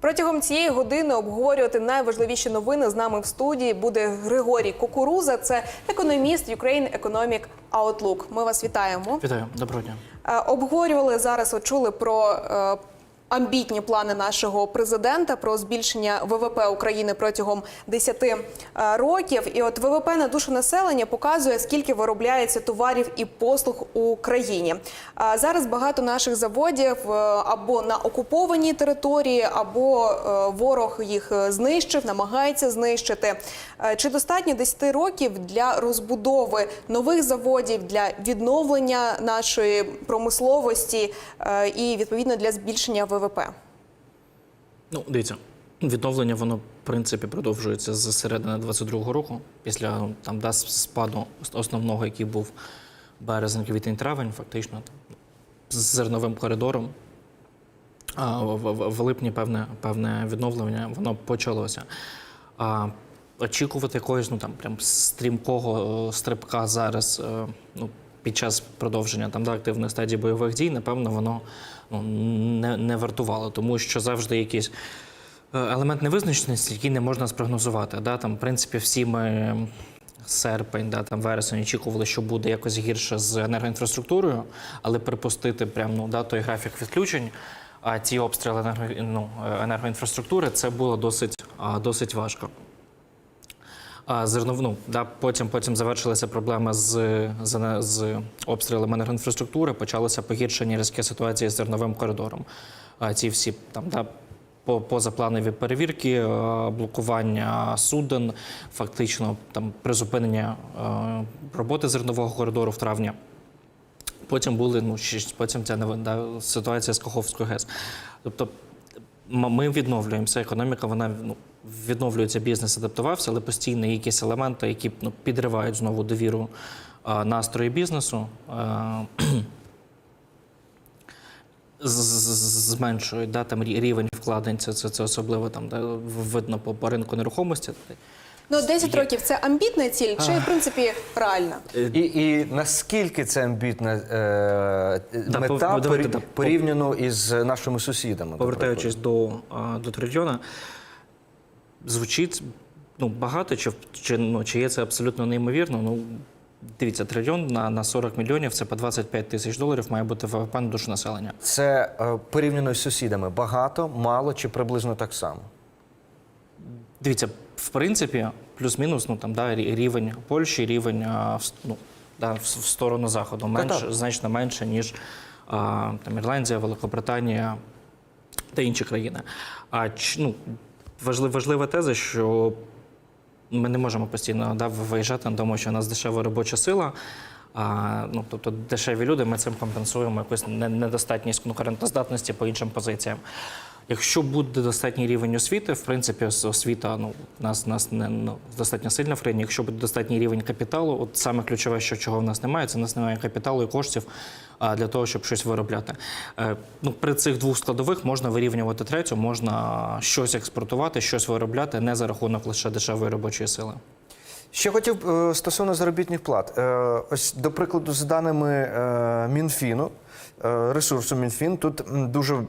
Протягом цієї години обговорювати найважливіші новини з нами в студії буде Григорій Кукуруза. Це економіст Ukraine Economic Outlook. Ми вас вітаємо. Вітаю, доброго дня. Е, Обговорювали зараз. Очули чули про е, амбітні плани нашого президента про збільшення ВВП України протягом 10 е, років. І от ВВП на душу населення показує, скільки виробляється товарів і послуг у країні. А зараз багато наших заводів е, або на окупованій території, або е, ворог їх е, знищив, намагається знищити. Е, Чи достатньо 10 років для розбудови нових заводів, для відновлення нашої промисловості е, і відповідно для збільшення ВВП? Ну, дивіться, відновлення воно в принципі продовжується з середини 22-го року, після там да, спаду основного, який був березень, квітень, травень, фактично з зерновим коридором. А в, в, в липні певне, певне відновлення воно почалося. А, очікувати якогось ну там прям стрімкого е, стрибка зараз. е, Ну, під час продовження там да, активної стадії бойових дій, напевно, воно ну, не, не вартувало, тому що завжди якийсь е, елемент невизначеності, який не можна спрогнозувати. Да? Там, в принципі, всі ми серпень, да, там вересень очікували, що буде якось гірше з енергоінфраструктурою, але припустити прям ну, да, той графік відключень. А ті обстріли енерго, ну, е, енергоінфраструктури це було досить, досить важко. А зернов, ну, да, потім, потім завершилися проблеми з, з, з обстрілами енергоінфраструктури, почалося погіршення різке ситуації з зерновим коридором. Ці всі там да, позапланові перевірки, блокування суден, фактично там призупинення роботи зернового коридору в травні. Потім були ну потім ця да, ситуація з Каховською ГЕС. Тобто ми відновлюємося. Економіка вона ну, відновлюється, бізнес адаптувався, але постійно є якісь елементи, які ну, підривають знову довіру а, настрої бізнесу. а, з- з- Зменшують да, там рівень вкладень, це, це, це особливо там да, видно по, по ринку нерухомості. Ну 10 років це амбітна ціль, чи в принципі реальна? І, і наскільки це амбітна е, Да, мета порівняно із нашими сусідами? Повертаючись до, до трильйона, звучить ну, багато, чи, чи, ну, чи є це абсолютно неймовірно. Ну, дивіться, трильйон на, на 40 мільйонів це по 25 тисяч доларів має бути ВВП на душу населення. Це е, порівняно з сусідами багато, мало чи приблизно так само? Дивіться, в принципі, плюс-мінус, ну там да, рівень Польщі, рівень ну, да, в, в сторону заходу менше, так. значно менше, ніж а, там, Ірландія, Великобританія та інші країни. А ну, важлива теза, що ми не можемо постійно да, виїжджати на тому, що у нас дешева робоча сила. А, ну, тобто дешеві люди, ми цим компенсуємо якусь недостатність конкурентоздатності по іншим позиціям. Якщо буде достатній рівень освіти, в принципі, освіта ну, нас, нас не ну, достатньо сильна в країні. Якщо буде достатній рівень капіталу, от саме ключове, що чого в нас немає, це в нас немає капіталу і коштів для того, щоб щось виробляти. Е, ну, при цих двох складових можна вирівнювати третю, можна щось експортувати, щось виробляти не за рахунок лише дешевої робочої сили. Ще хотів е, стосовно заробітних плат. Е, Ось, до прикладу, з даними Мінфіну, ресурсу Мінфін, тут дуже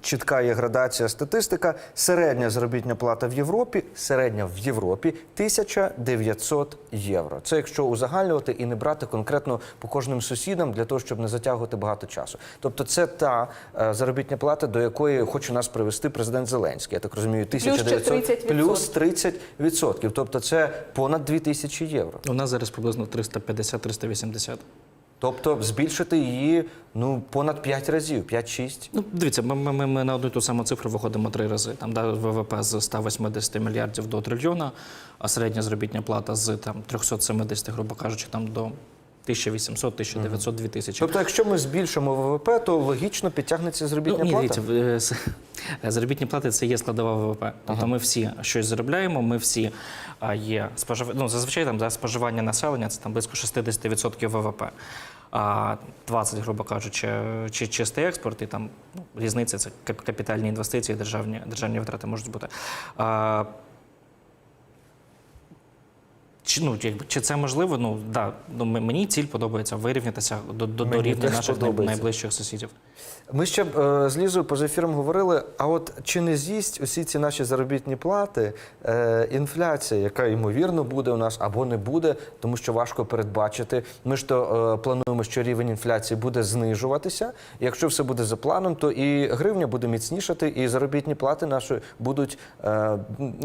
чітка є градація статистика. Середня заробітна плата в Європі, середня в Європі 1900 євро. Це якщо узагальнювати і не брати конкретно по кожним сусідам для того, щоб не затягувати багато часу. Тобто, це та е, заробітня плата, до якої хоче нас привести президент Зеленський. Я так розумію, ще 1900 30%. плюс 30%. Тобто це понад 2000 євро. У нас зараз приблизно 350-380. Тобто збільшити її ну понад 5 разів, 5-6. Ну, дивіться, ми, ми, ми- на одну і ту саму цифру виходимо три рази. Там да, ВВП з 180 мільярдів до трильйона, а середня заробітня плата з там 370, грубо кажучи, там до 1800, 1900, 2000. Тобто, якщо ми збільшимо ВВП, то логічно підтягнеться заробітня Ну, ні, плата. дивіться, е, е, заробітні плати це є складова ВВП. Тобто ми всі щось заробляємо, ми всі є спожив... ну, зазвичай там за споживання населення це там близько 60% ВВП. А 20, грубо кажучи, чи чистий експорт, і там ну, різниця це кап- капітальні інвестиції, державні, державні витрати можуть бути. Чи, ну, якби, чи це можливо? Ну, да, ну, мені ціль подобається вирівнятися до, до, до рівня наших подобається. найближчих сусідів. Ми ще е, з Лізою поза ефіром говорили: а от чи не з'їсть усі ці наші заробітні плати е, інфляція, яка ймовірно буде у нас або не буде, тому що важко передбачити. Ми ж то е, плануємо, що рівень інфляції буде знижуватися. Якщо все буде за планом, то і гривня буде міцнішати, і заробітні плати наші будуть е,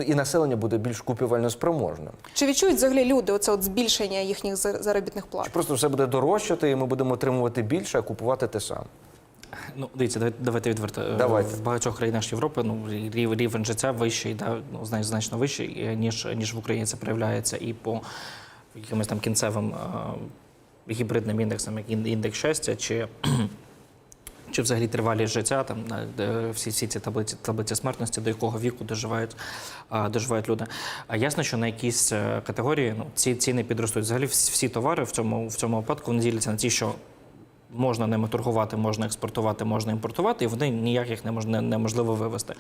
і населення буде більш купівельно спроможним. Чи відчують взагалі люди оце от збільшення їхніх заробітних плат? Чи просто все буде дорожчати, і ми будемо отримувати більше, а купувати те саме. Ну, дивіться, давайте, відверто. Е, Давайте. В багатьох країнах Європи ну, рів- рівень життя вищий, да, ну, значно вищий, е, ніж, ніж в Україні. Це проявляється і по якимось там кінцевим е, гібридним індексам, як індекс щастя, чи, чи взагалі тривалість життя, там, всі, всі ці таблиці, таблиці смертності, до якого віку доживають, а, доживають люди. А ясно, що на якісь категорії ну, ці ціни підростуть. Взагалі всі, всі товари в цьому, в цьому випадку вони діляться на ті, що можна ними торгувати, можна експортувати, можна імпортувати, і вони ніяк їх не мож- неможливо вивести.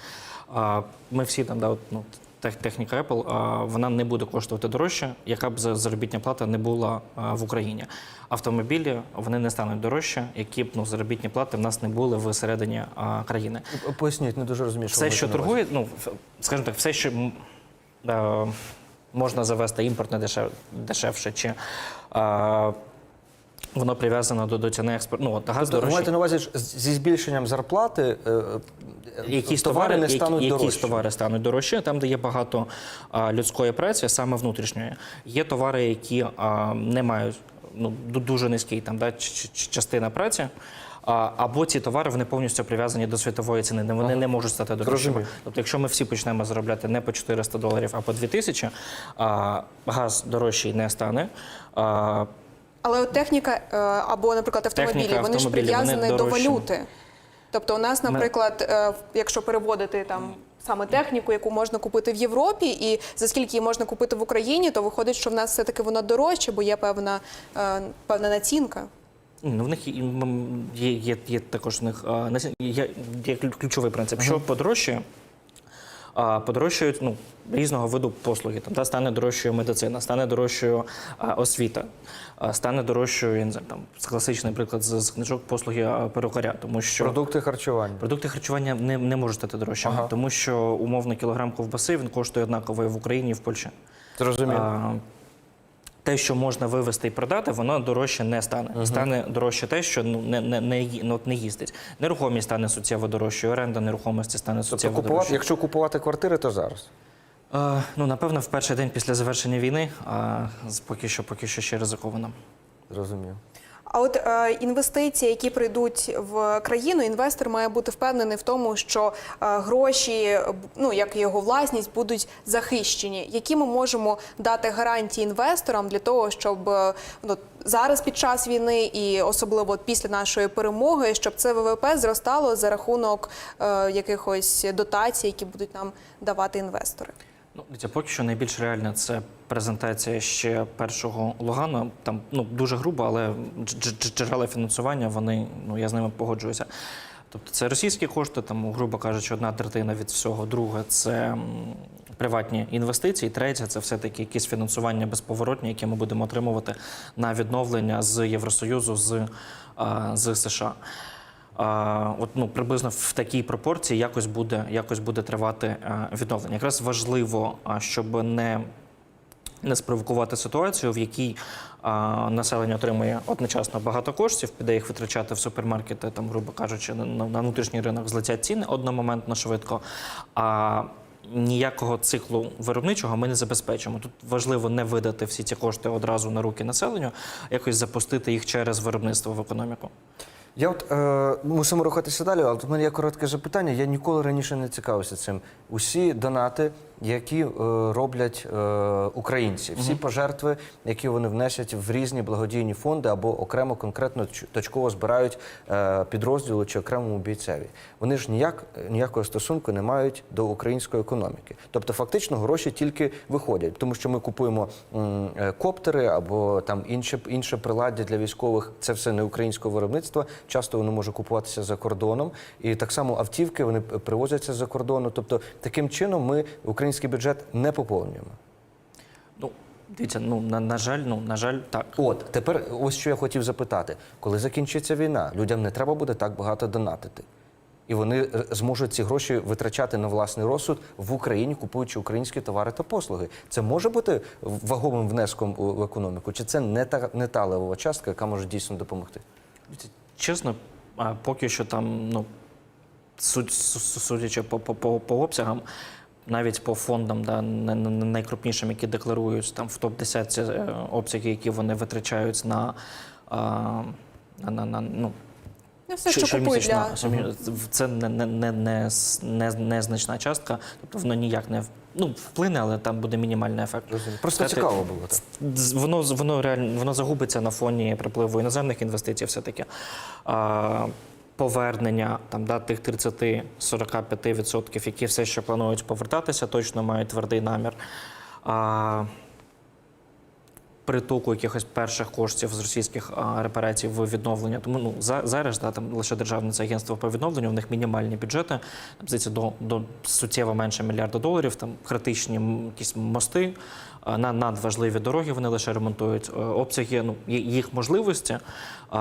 А, Ми всі там, да, от, ну, техніка Apple, вона не буде коштувати дорожче, яка б за- заробітня плата не була в Україні. Автомобілі вони не стануть дорожче, які б ну, заробітні плати в нас не були всередині країни. Поясніть, не дуже розумію, Все, що на увазі. торгує, ну, скажімо так, все, що е, можна завести імпортне дешев, дешевше, чи воно прив'язано до, до ціни експорту. Ну, от газ Тобто, дорожчий. маєте на увазі, що зі збільшенням зарплати е, е, Якісь товари товари, не які- стануть якісь товари стануть дорожче, там, де є багато а, людської праці, саме внутрішньої. Є товари, які а, не мають ну, ду- дуже низький там, да, ч- ч- частина праці. А, або ці товари вони повністю прив'язані до світової ціни, де вони не можуть стати дорожчими. Тобто, якщо ми всі почнемо заробляти не по 400 доларів, а по 2000, а, газ дорожчий не стане. А, Але от техніка е, або, наприклад, автомобілі, Техніка, вони ж прив'язані до валюти. Тобто, у нас, наприклад, е, якщо переводити там. Саме техніку, яку можна купити в Європі, і за скільки її можна купити в Україні, то виходить, що в нас все таки воно дорожче, бо є певна, е, певна націнка. Ну, в них є, є, є, також в них а, є, є ключовий принцип. Що подорожчає? Подорожчають ну, різного виду послуги. Там, та, стане дорожчою медицина, стане дорожчою а, освіта, а, стане дорожчою, я не знаю, там, класичний приклад з, з книжок послуги перукаря, тому що Продукти харчування. Продукти харчування не, не можуть стати дорожчими, Ага. тому що умовно кілограм ковбаси він коштує однаково в Україні і в Польщі. Зрозуміло. Те, що можна вивезти і продати, воно дорожче не стане. Стане дорожче те, що ну не, не, не, ну, не їздить. Нерухомість стане суттєво дорожчою, оренда нерухомості стане Тобто суттєво купувати, дорожчою. якщо купувати квартири, то зараз. Е, ну, напевно, в перший день після завершення війни, а поки що, поки що ще ризиковано. Зрозумів. А от е, інвестиції, які прийдуть в країну, інвестор має бути впевнений в тому, що е, гроші, ну як його власність, будуть захищені. Які ми можемо дати гарантії інвесторам для того, щоб е, ну, зараз під час війни і особливо після нашої перемоги, щоб це ВВП зростало за рахунок е, якихось дотацій, які будуть нам давати інвестори? Ну, дивіться, поки що найбільш реальна це презентація ще першого Лугана. Там ну дуже грубо, але дж- дж- джерела фінансування вони ну я з ними погоджуюся. Тобто це російські кошти, там, грубо кажучи, одна третина від всього. Друге це приватні інвестиції. Третє це все-таки якісь фінансування безповоротні, яке ми будемо отримувати на відновлення з Євросоюзу, з, з США. От ну приблизно в такій пропорції якось буде якось буде тривати відновлення. Якраз важливо, щоб не не спровокувати ситуацію, в якій населення отримує одночасно багато коштів, піде їх витрачати в супермаркети, там, грубо кажучи, на, на внутрішній ринок злетять ціни одномоментно швидко. А ніякого циклу виробничого ми не забезпечимо. Тут важливо не видати всі ці кошти одразу на руки населенню, якось запустити їх через виробництво в економіку. Я от е, мусимо рухатися далі, але тут в мене є коротке запитання. Я ніколи раніше не цікавився цим. Усі донати, які е, роблять е, українці, всі пожертви, які вони внесять в різні благодійні фонди або окремо конкретно точково збирають е, підрозділу чи окремому бійцеві. Вони ж ніяк ніякого стосунку не мають до української економіки. Тобто, фактично, гроші тільки виходять, тому що ми купуємо коптери або там інше інше приладдя для військових. Це все не українського виробництва. Часто воно може купуватися за кордоном, і так само автівки вони привозяться за кордону. Тобто, таким чином ми український бюджет не поповнюємо. Ну, Дивіться, ну на, на жаль, ну на жаль, так. От тепер ось що я хотів запитати: коли закінчиться війна, людям не треба буде так багато донатити. І вони е, зможуть ці гроші витрачати на власний розсуд в Україні, купуючи українські товари та послуги. Це може бути вагомим внеском в економіку, чи це не та не та левова частка, яка може дійсно допомогти? Чесно, поки що там, ну суд, су- су- судячи по, по, по, по обсягам, навіть по фондам, да, на- на- на- найкрупнішим, які декларують там в топ 10 е, обсяги, які вони витрачають на. на, на, на ну, Ну, все, що купують для це не, не, не, не, не, незначна частка, тобто воно ніяк не ну, вплине, але там буде мінімальний ефект. Просто Сказати, цікаво було так. з- Воно, воно реально воно загубиться на фоні припливу іноземних інвестицій, все-таки. А, повернення там, да, тих 30-45%, які все ще планують повертатися, точно мають твердий намір. А, притоку якихось перших коштів з російських а, репарацій в відновлення. Тому ну за, зараз да, там лише державне це агентство по відновленню. У них мінімальні бюджети, здається, до, до суттєво менше мільярда доларів. Там критичні якісь мости. А, На надважливі дороги вони лише ремонтують. Е, Обсяги ну їх можливості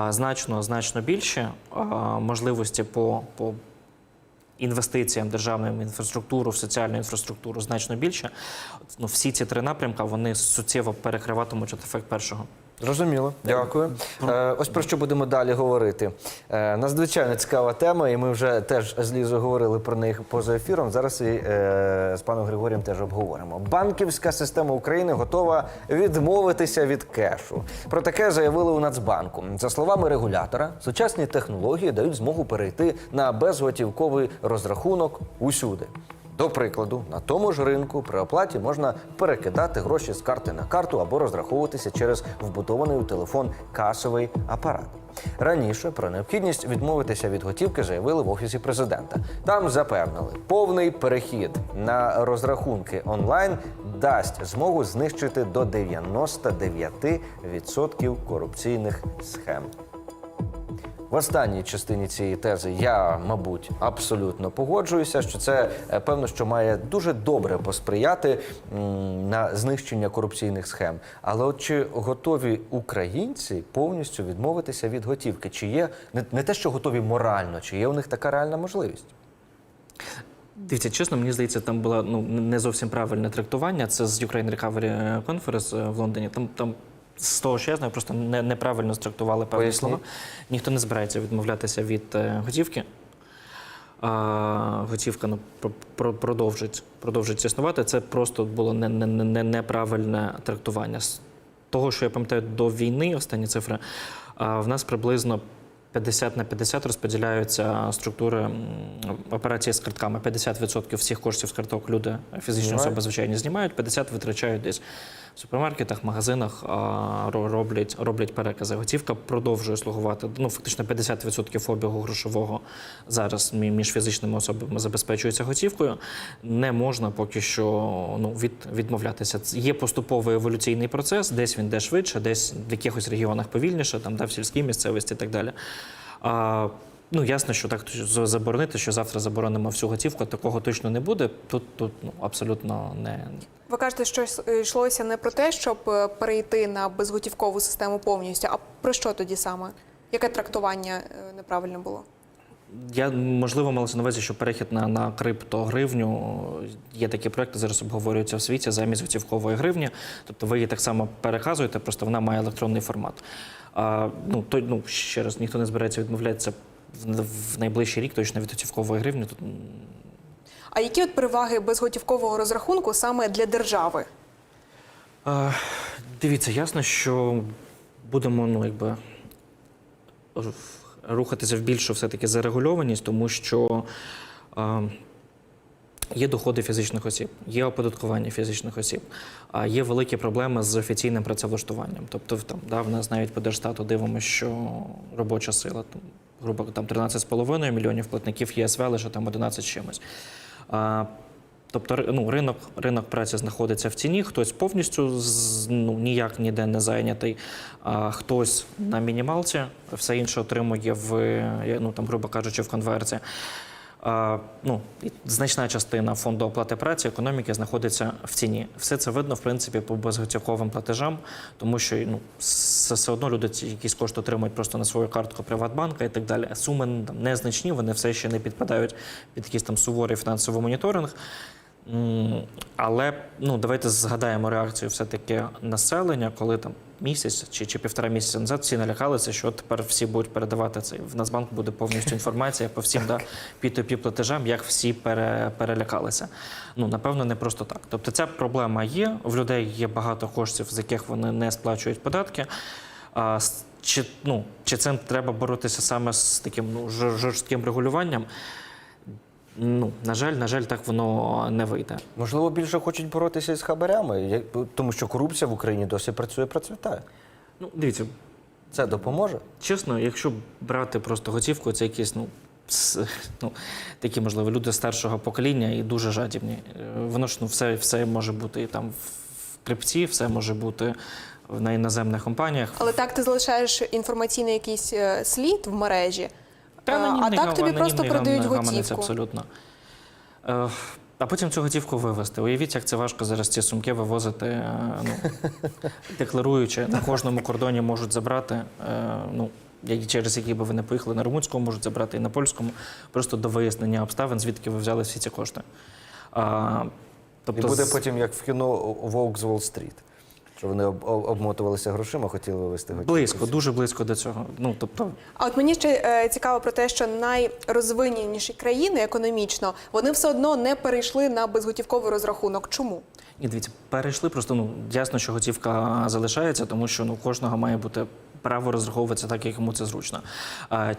значно значно більше. Можливості по, по інвестиціям державним в інфраструктуру, в соціальну інфраструктуру значно більше. Ну, всі ці три напрямка вони суттєво перекриватимуть ефект першого. Зрозуміло, дякую. Е, ось про що будемо далі говорити. Е, надзвичайно цікава тема, і ми вже теж з Лізою говорили про них поза ефіром. Зараз і е, з паном Григорієм теж обговоримо. Банківська система України готова відмовитися від кешу. Про таке заявили у Нацбанку. За словами регулятора, сучасні технології дають змогу перейти на безготівковий розрахунок усюди. До прикладу, на тому ж ринку при оплаті можна перекидати гроші з карти на карту або розраховуватися через вбудований у телефон касовий апарат. Раніше про необхідність відмовитися від готівки заявили в офісі президента. Там запевнили, повний перехід на розрахунки онлайн дасть змогу знищити до 99% корупційних схем. В останній частині цієї тези я, мабуть, абсолютно погоджуюся, що це е, певно, що має дуже добре посприяти на знищення корупційних схем. Але от чи готові українці повністю відмовитися від готівки? Чи є не, те, що готові морально, чи є у них така реальна можливість? Дивіться, чесно, мені здається, там було ну не зовсім правильне трактування. Це з Ukraine Recovery Conference е, в Лондоні. Там там з того, що я знаю, просто не, неправильно страктували певні Поясніть. слова. Ніхто не збирається відмовлятися від е, готівки. А, готівка ну, про- про- продовжить, продовжить існувати. Це просто було не, не, не, не- неправильне трактування. З того, що я пам'ятаю до війни, останні цифри, а, в нас приблизно 50 на 50 розподіляються структури операції з картками. 50% всіх коштів з карток люди, фізичні особи, звичайно, знімають, 50% витрачають десь в супермаркетах, магазинах, ро- роблять, роблять перекази. Готівка продовжує слугувати. Ну, фактично 50% обігу грошового зараз між фізичними особами забезпечується готівкою. Не можна поки що ну, від, відмовлятися. Є поступовий еволюційний процес, десь він йде швидше, десь в якихось регіонах повільніше, там да, в сільській місцевості і так далі. А, ну, ясно, що так заборонити, що завтра заборонимо всю готівку, такого точно не буде. Тут, тут ну, абсолютно не, Ви кажете, що йшлося не про те, щоб е, перейти на безготівкову систему повністю, а про що тоді саме? Яке трактування е, неправильне було? Я можливо малося на увазі, що перехід на, на криптогривню є такі проекти, зараз обговорюються в світі замість готівкової гривні. Тобто ви її так само переказуєте, просто вона має електронний формат. А, ну, то, ну, ще раз, ніхто не збирається відмовлятися в, в найближчий рік точно від готівкової гривні. Тут, А які от переваги безготівкового розрахунку саме для держави? А, дивіться, ясно, що будемо ну, якби, рухатися в більшу все-таки зарегульованість, тому що а, є доходи фізичних осіб, є оподаткування фізичних осіб, а є великі проблеми з офіційним працевлаштуванням. Тобто, там, да, в нас навіть по Держстату дивимося, що робоча сила, там, грубо там 13,5 мільйонів платників ЄСВ, лише там 11 чимось. Тобто ну, ринок, ринок праці знаходиться в ціні, хтось повністю ну, ніяк ніде не зайнятий, а хтось на мінімалці, все інше отримує в, ну, там, грубо кажучи, в конверті. Ну, значна частина фонду оплати праці економіки знаходиться в ціні. Все це видно, в принципі, по безготівковим платежам, тому що ну, все, одно люди якісь кошти отримують просто на свою картку Приватбанка і так далі. Суми там, незначні, вони все ще не підпадають під якийсь там суворий фінансовий моніторинг. Але ну давайте згадаємо реакцію все-таки населення, коли там місяць чи, чи півтора місяця назад всі налякалися, що тепер всі будуть передавати це. В Нацбанк буде повністю інформація по всім да, P2P платежам, як всі пере, перелякалися. Ну напевно, не просто так. Тобто ця проблема є. В людей є багато коштів, з яких вони не сплачують податки. А, чи, ну, чи цим треба боротися саме з таким ну, жорстким регулюванням? Ну, на жаль, на жаль, так воно не вийде. Можливо, більше хочуть боротися з хабарями, як- тому що корупція в Україні досі працює, процвітає. Ну, дивіться, Це допоможе? чесно, якщо брати просто готівку, це якісь, ну, с- ну такі, можливо, люди старшого покоління і дуже жадібні. Е, Воно ж ну, все, все може бути і там в крипті, все може бути на іноземних компаніях. Але так ти залишаєш інформаційний якийсь е, слід в мережі. Та а анонімний так гам- тобі просто гам- гаманець готівку. абсолютно. Е, А потім цю готівку вивезти. Уявіть, як це важко зараз ці сумки вивозити, е, ну, декларуючи, на кожному кордоні можуть забрати. е, Ну, через які би ви не поїхали на румунському, можуть забрати і на польському, просто до вияснення обставин, звідки ви взяли всі ці кошти. А, І тобто, буде потім, як в кіно Вовк з Уолл-стріт. Що вони об- об- обмотувалися грошима, хотіли вивести готівку. близько, дуже близько до цього. Ну, тобто, А от мені ще е, цікаво про те, що найрозвиненіші країни економічно вони все одно не перейшли на безготівковий розрахунок. Чому? Ні, дивіться, перейшли просто ну ясно, що готівка залишається, тому що ну кожного має бути. Право розраховуватися так, як йому це зручно.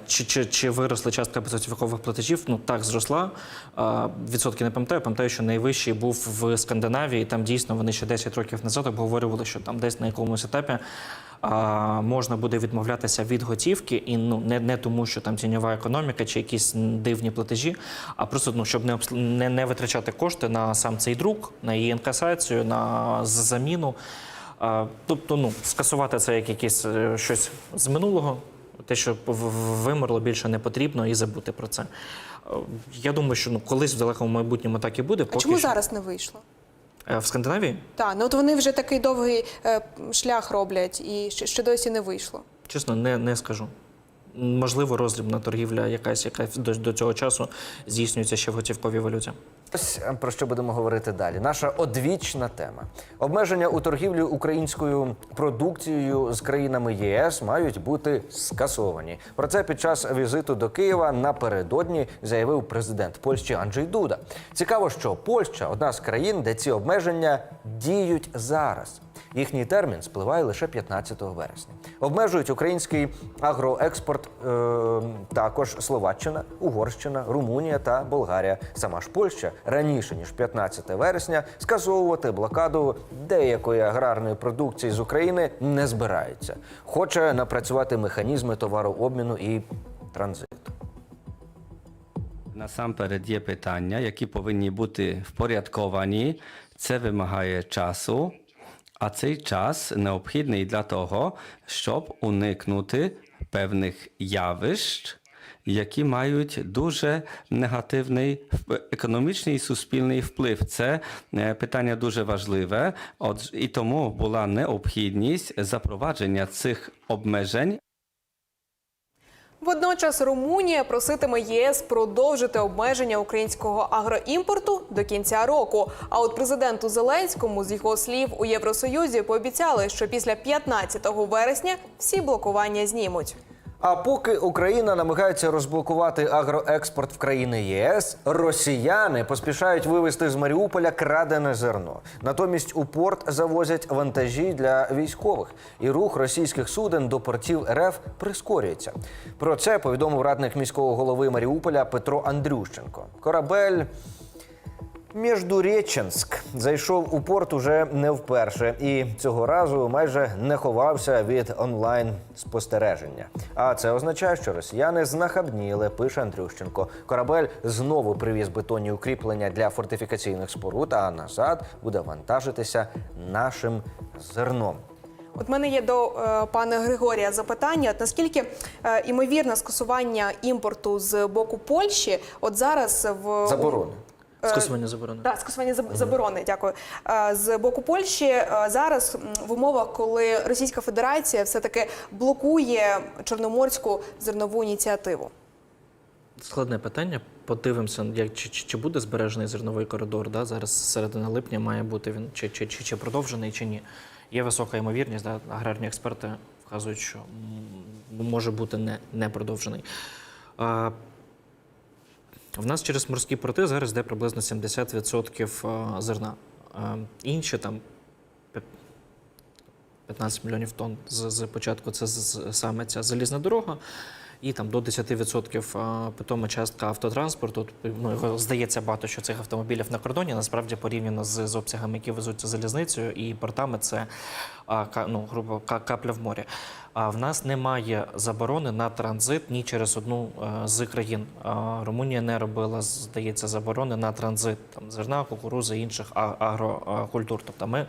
Чи, чи, чи виросла частка безготівкових платежів? Ну так зросла. Відсотки не пам'ятаю. Пам'ятаю, що найвищий був в Скандинавії. Там дійсно вони ще 10 років назад обговорювали, що там десь на якомусь етапі а, можна буде відмовлятися від готівки, і ну не, не тому, що там тіньова економіка чи якісь дивні платежі, а просто ну щоб не не, не витрачати кошти на сам цей друк, на її інкасацію, на заміну. А, тобто, ну скасувати це як якесь е, щось з минулого. Те, що вимерло, більше не потрібно, і забути про це. Е, Я думаю, що ну колись в далекому майбутньому так і буде. А Поки чому що. зараз не вийшло? Е, в Скандинавії? Так, ну от вони вже такий довгий е, шлях роблять, і ще, ще досі не вийшло. Чесно, не, не скажу. Можливо, роздрібна торгівля якась, яка до, до цього часу здійснюється ще в готівковій валюті. Ось е, про що будемо говорити далі. Наша одвічна тема. Обмеження у торгівлі українською продукцією з країнами ЄС мають бути скасовані. Про це під час візиту до Києва напередодні заявив президент Польщі Анджей Дуда. Цікаво, що Польща одна з країн, де ці обмеження діють зараз. Їхній термін спливає лише 15 вересня. Обмежують український агроекспорт е, також Словаччина, Угорщина, Румунія та Болгарія. Сама ж Польща раніше ніж 15 вересня скасовувати блокаду деякої аграрної продукції з України не збирається. Хоче напрацювати механізми товарообміну і транзиту. Насамперед є питання, які повинні бути впорядковані. Це вимагає часу, а цей час необхідний для того, щоб уникнути певних явищ, які мають дуже негативний економічний і суспільний вплив. Це е, питання дуже важливе. І тому була необхідність запровадження цих обмежень Водночас Румунія проситиме єС продовжити обмеження українського агроімпорту до кінця року. А от президенту Зеленському з його слів у Євросоюзі пообіцяли, що після 15 вересня всі блокування знімуть. А поки Україна намагається розблокувати агроекспорт в країни ЄС, росіяни поспішають вивезти з Маріуполя крадене зерно. Натомість у порт завозять вантажі для військових, і рух російських суден до портів РФ прискорюється. Про це повідомив радник міського голови Маріуполя Петро Андрющенко. Корабель. Міждуреченськ зайшов у порт уже не вперше і цього разу майже не ховався від онлайн спостереження. А це означає, що росіяни знахабніли, пише Андрющенко. Корабель знову привіз бетонні укріплення для фортифікаційних споруд, а назад буде вантажитися нашим зерном. От мене є до е, пана Григорія запитання. От наскільки е, імовірне скасування імпорту з боку Польщі, от зараз в Заборони. Е, Скасування заборони. Так, скасування заборони, дякую. Е, З боку Польщі е, зараз в умовах, коли Російська Федерація все-таки блокує чорноморську зернову ініціативу. Складне питання. Подивимося, як чи, чи, чи буде збережений зерновий коридор. Да? Зараз середина липня має бути він чи, чи, чи, чи продовжений, чи ні. Є висока ймовірність, да? аграрні експерти вказують, що може бути не, не продовжений. В нас через морські порти зараз йде приблизно 70% зерна. Інші там пе- 15 мільйонів тонн з, з початку це з- саме ця залізна дорога. І там до 10% питома частка автотранспорту. Ну, його здається багато, що цих автомобілів на кордоні. Насправді порівняно з, з обсягами, які везуться залізницею і портами, це ну, грубо капля в морі. А в нас немає заборони на транзит ні через одну е, з країн. Румунія не робила, здається, заборони на транзит там зерна, кукурузи інших агрокультур. Тобто ми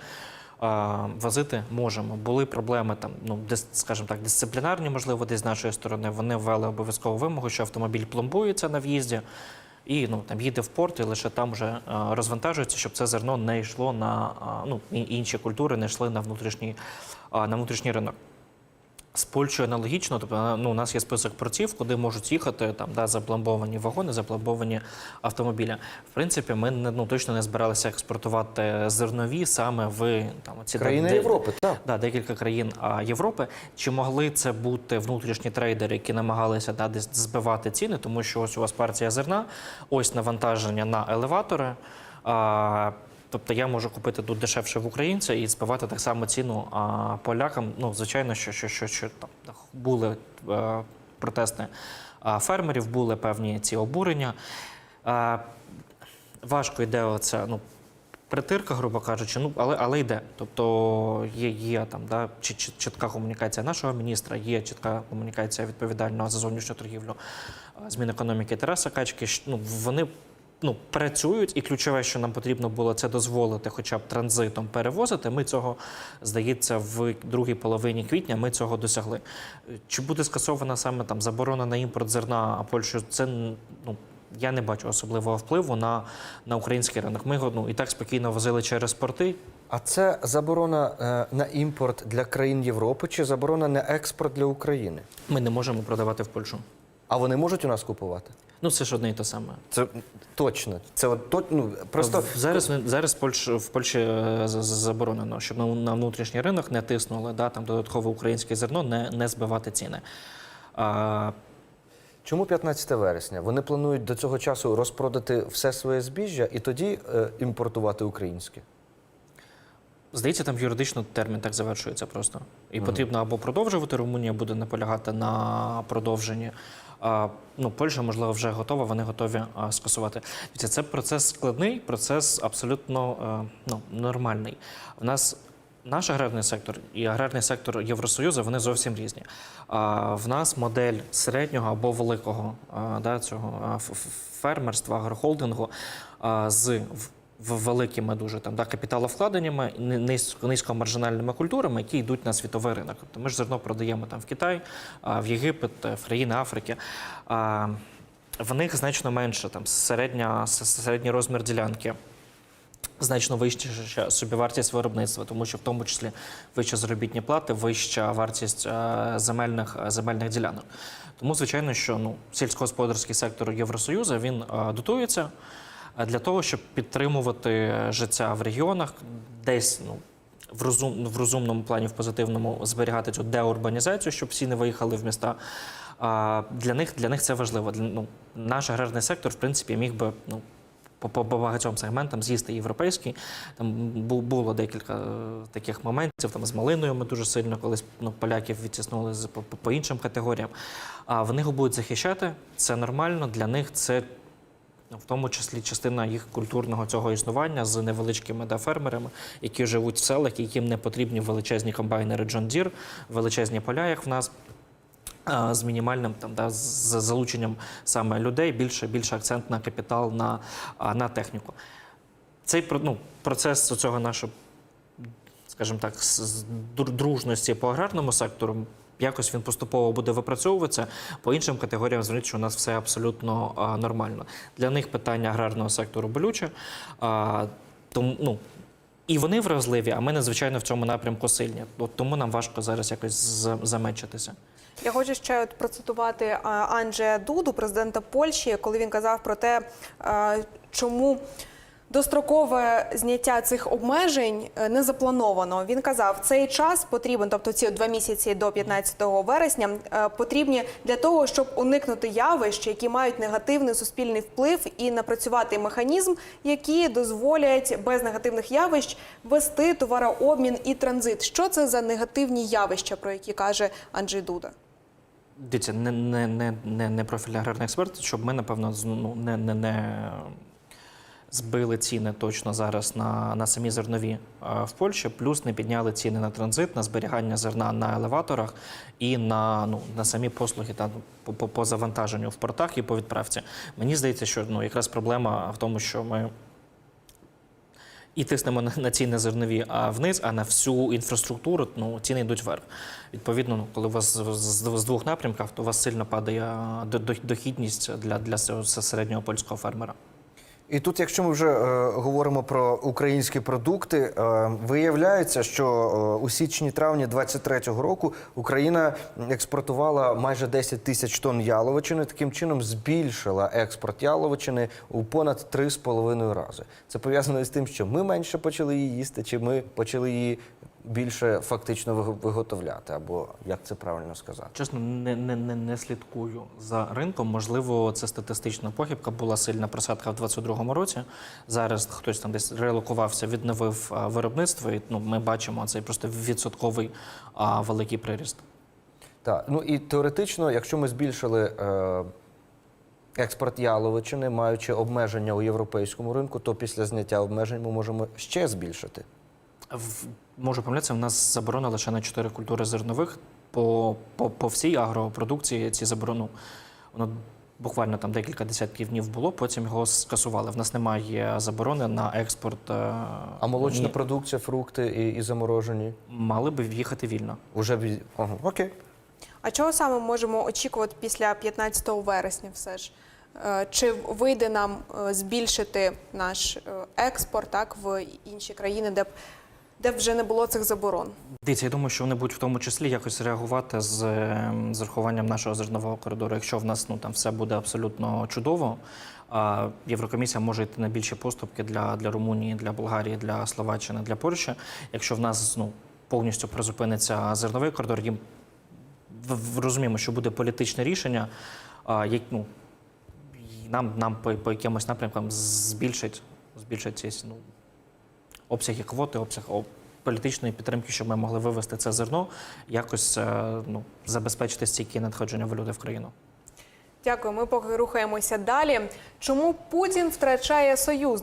возити можемо. Були проблеми там, ну дис, скажімо так, дисциплінарні, можливо, десь з нашої сторони. Вони ввели обов'язкову вимогу, що автомобіль пломбується на в'їзді. І ну там їде в порт, і лише там вже розвантажується, щоб це зерно не йшло на ну інші культури, не йшли на внутрішній на внутрішній ринок. З Польщею аналогічно, тобто ну, у нас є список портів, куди можуть їхати там, да, запломбовані вагони, запломбовані автомобілі. В принципі, ми не, ну, точно не збиралися експортувати зернові саме в там, ці Країни де- Європи, так. Да, декілька країн а, Європи. Чи могли це бути внутрішні трейдери, які намагалися да, десь збивати ціни, тому що ось у вас партія зерна, ось навантаження на елеватори. А, тобто я можу купити тут дешевше в українця і збивати так само ціну а, полякам. Ну, звичайно, що, що, що, що там були е, протести фермерів, були певні ці обурення. А, важко йде оця, ну, притирка, грубо кажучи, ну але але йде. Тобто є, є там да, чітка комунікація нашого міністра, є чітка комунікація відповідального за зовнішню торгівлю а, з Мінекономіки Тараса Качки. Ну, вони ну, працюють, і ключове, що нам потрібно було це дозволити, хоча б транзитом перевозити. Ми цього здається в другій половині квітня. Ми цього досягли. Чи буде скасована саме там заборона на імпорт зерна а Польщею? Це ну. Я не бачу особливого впливу на, на український ринок. Ми ну, і так спокійно возили через порти. А це заборона е, на імпорт для країн Європи чи заборона на експорт для України? Ми не можемо продавати в Польщу. А вони можуть у нас купувати? Ну це ж одне і те саме. Це точно. Це от то, ну, просто зараз зараз Польщ, в Польщі е, заборонено, щоб на, на внутрішній ринок не тиснули, да, там додаткове українське зерно, не, не збивати ціни. А, чому 15 вересня? Вони планують до цього часу розпродати все своє збіжжя і тоді е, імпортувати українське. Здається, там юридично термін так завершується просто. І потрібно або продовжувати. Румунія буде наполягати на продовженні. А, ну, Польща, можливо, вже готова, вони готові а, скасувати. Це процес складний, процес абсолютно е, ну, нормальний. У нас наш аграрний сектор і аграрний сектор Євросоюзу вони зовсім різні. А, в нас модель середнього або великого а, да, цього фермерства, агрохолдингу а, з великими дуже там да, капіталовкладеннями, ни- низько- низькомаржинальними культурами, які йдуть на світовий ринок. Тобто ми ж зерно продаємо там в Китай, в Єгипет, е, в країни Африки. В них значно менше там середня, середній розмір ділянки. Значно вища собівартість виробництва, тому що в тому числі вища заробітні плати, вища вартість е, земельних, е, земельних ділянок. Тому, звичайно, що ну, сільськогосподарський сектор Євросоюзу він дотується для того, щоб підтримувати життя в регіонах, десь ну, в, розум, в розумному плані, в позитивному зберігати цю деурбанізацію, щоб всі не виїхали в міста. А для них для них це важливо. Для, ну, наш аграрний сектор, в принципі, міг би ну, по, по, по багатьом сегментам з'їсти європейський. Там бу- було декілька е, таких моментів. Там з малиною ми дуже сильно колись ну, поляків відтіснули з- по, по, іншим категоріям. А вони його будуть захищати. Це нормально. Для них це в тому числі частина їх культурного цього існування з невеличкими да, фермерами, які живуть в селах, яким не потрібні величезні комбайнери John Deere, величезні поля, як в нас. З мінімальним там да, з залученням саме людей, більше більше акцент на капітал, на, на техніку. Цей ну, процес цього нашого скажімо так, дружності по аграрному сектору. Якось він поступово буде випрацьовуватися. По іншим категоріям зверніть, що у нас все абсолютно нормально. Для них питання аграрного сектору болюче. Тому, ну, і вони вразливі, а ми надзвичайно в цьому напрямку сильні. От тому нам важко зараз якось замечитися. Я хочу ще процитувати Анджея Дуду, президента Польщі, коли він казав про те, чому. Дострокове зняття цих обмежень е, не заплановано. Він казав, цей час потрібен, тобто ці два місяці до 15 вересня, е, потрібні для того, щоб уникнути явищ, які мають негативний суспільний вплив, і напрацювати механізм, які дозволять без негативних явищ вести товарообмін і транзит. Що це за негативні явища, про які каже Анджей Дуда? Дивіться, не, не, не, не, не профільний аграрний експерт, щоб ми, напевно, ну, не, не, не збили ціни точно зараз на, на самі зернові е, в Польщі, плюс не підняли ціни на транзит, на зберігання зерна на елеваторах і на, ну, на самі послуги та, по, по, по завантаженню в портах і по відправці. Мені здається, що ну, якраз проблема в тому, що ми і тиснемо на, ціни зернові а вниз, а на всю інфраструктуру ну, ціни йдуть вверх. Відповідно, ну, коли у вас з, двох напрямків, то у вас сильно падає до- дохідність для, для середнього польського фермера. І тут, якщо ми вже е, говоримо про українські продукти, е, виявляється, що е, у січні-травні 23-го року Україна експортувала майже 10 тисяч тонн яловичини. Таким чином збільшила експорт яловичини у понад 3,5 рази. Це пов'язано з тим, що ми менше почали її їсти, чи ми почали її більше фактично виго- виготовляти, або як це правильно сказати. Чесно, не, не, не, не слідкую за ринком. Можливо, це статистична похибка. Була сильна просадка в 22-му році. Зараз хтось там десь релокувався, відновив виробництво. І ну, ми бачимо цей просто відсотковий а, великий приріст. Так, ну і теоретично, якщо ми збільшили е, експорт яловичини, маючи обмеження у європейському ринку, то після зняття обмежень ми можемо ще збільшити. В- Можу помилятися, в нас заборона лише на чотири культури зернових. По, по, по всій агропродукції ці заборону. Воно буквально там декілька десятків днів було, потім його скасували. В нас немає заборони на експорт. е, А молочна ні. продукція, фрукти і, і заморожені мали би в'їхати вільно. уже від... ага, окей. А чого саме можемо очікувати після 15 вересня? Все ж Е, чи вийде нам е, збільшити наш експорт так в інші країни, де б де вже не було цих заборон? Дивіться, я думаю, що вони будуть в тому числі якось реагувати з, ем, з рахуванням нашого зернового коридору. Якщо в нас ну там все буде абсолютно чудово, Єврокомісія може йти на більші поступки для, для Румунії, для Болгарії, для Словаччини, для Польщі. Якщо в нас ну повністю призупиниться зерновий коридор, їм розуміємо, що буде політичне рішення, як, ну, нам, нам по, по якимось напрямкам збільшить, збільшить ці ну, обсяги квоти, обсяг політичної підтримки, щоб ми могли вивести це зерно, якось е, ну, забезпечити стійкі надходження валюти в країну. Дякую. Ми поки рухаємося далі. Чому Путін втрачає союз?